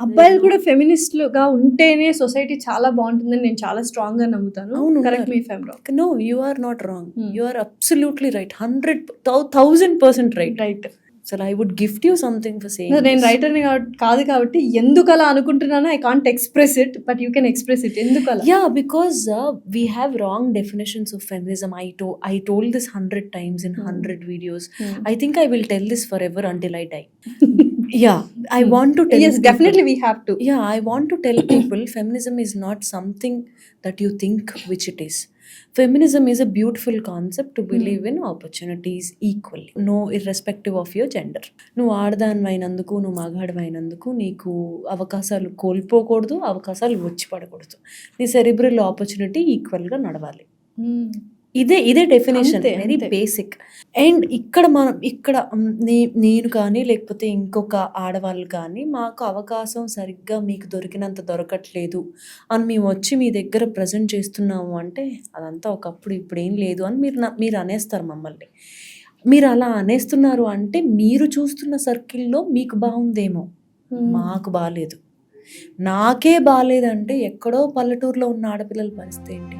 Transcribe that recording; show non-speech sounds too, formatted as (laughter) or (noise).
అబ్బాయిలు కూడా ఫెమినిస్ట్లుగా ఉంటేనే సొసైటీ చాలా బాగుంటుందని నేను చాలా స్ట్రాంగ్గా నమ్ముతాను అవును, కరెక్ట్ ఉన్నారు. మీ fem wrong no you are not wrong. You are absolutely right hundred thousand percent right right అసలు I would gift you something for saying నేను రైటర్ని కాదు కాబట్టి ఎందుకు అలా అనుకుంటున్నానో I can't express it but you can express it ఎందుకు అలా uh, we have wrong definitions of feminism. I to I told this hundred times in Hmm. hundred videos. Hmm. I think I will tell this forever until I die. (laughs) yeah, I want to tell. yes people- definitely we have to Yeah, I want to tell people feminism is not something that you think which it is. Feminism is a beautiful concept to believe in opportunities equally, no irrespective of your gender. నువ్వు ఆడదానివైనందుకు నువ్వు మగాడివైనందుకు నీకు అవకాశాలు కోల్పోకూడదు అవకాశాలు వచ్చి పడకూడదు నీ cerebral opportunity ఈక్వల్గా నడవాలి Hmm. ఇదే ఇదే డెఫినేషన్ వెరీ. బేసిక్ అండ్ ఇక్కడ మనం ఇక్కడ నేను కానీ లేకపోతే ఇంకొక ఆడవాళ్ళు కానీ మాకు అవకాశం సరిగ్గా మీకు దొరికినంత దొరకట్లేదు అని మేము వచ్చి మీ దగ్గర ప్రజెంట్ చేస్తున్నాము అంటే అదంతా ఒకప్పుడు ఇప్పుడు ఏం లేదు అని మీరు మీరు అనేస్తారు మమ్మల్ని. మీరు అలా అనేస్తున్నారు అంటే మీరు చూస్తున్న సర్కిల్లో మీకు బాగుందేమో. మాకు బాగాలేదు నాకే బాగాలేదంటే ఎక్కడో పల్లెటూరులో ఉన్న ఆడపిల్లల పరిస్థితి ఏంటి?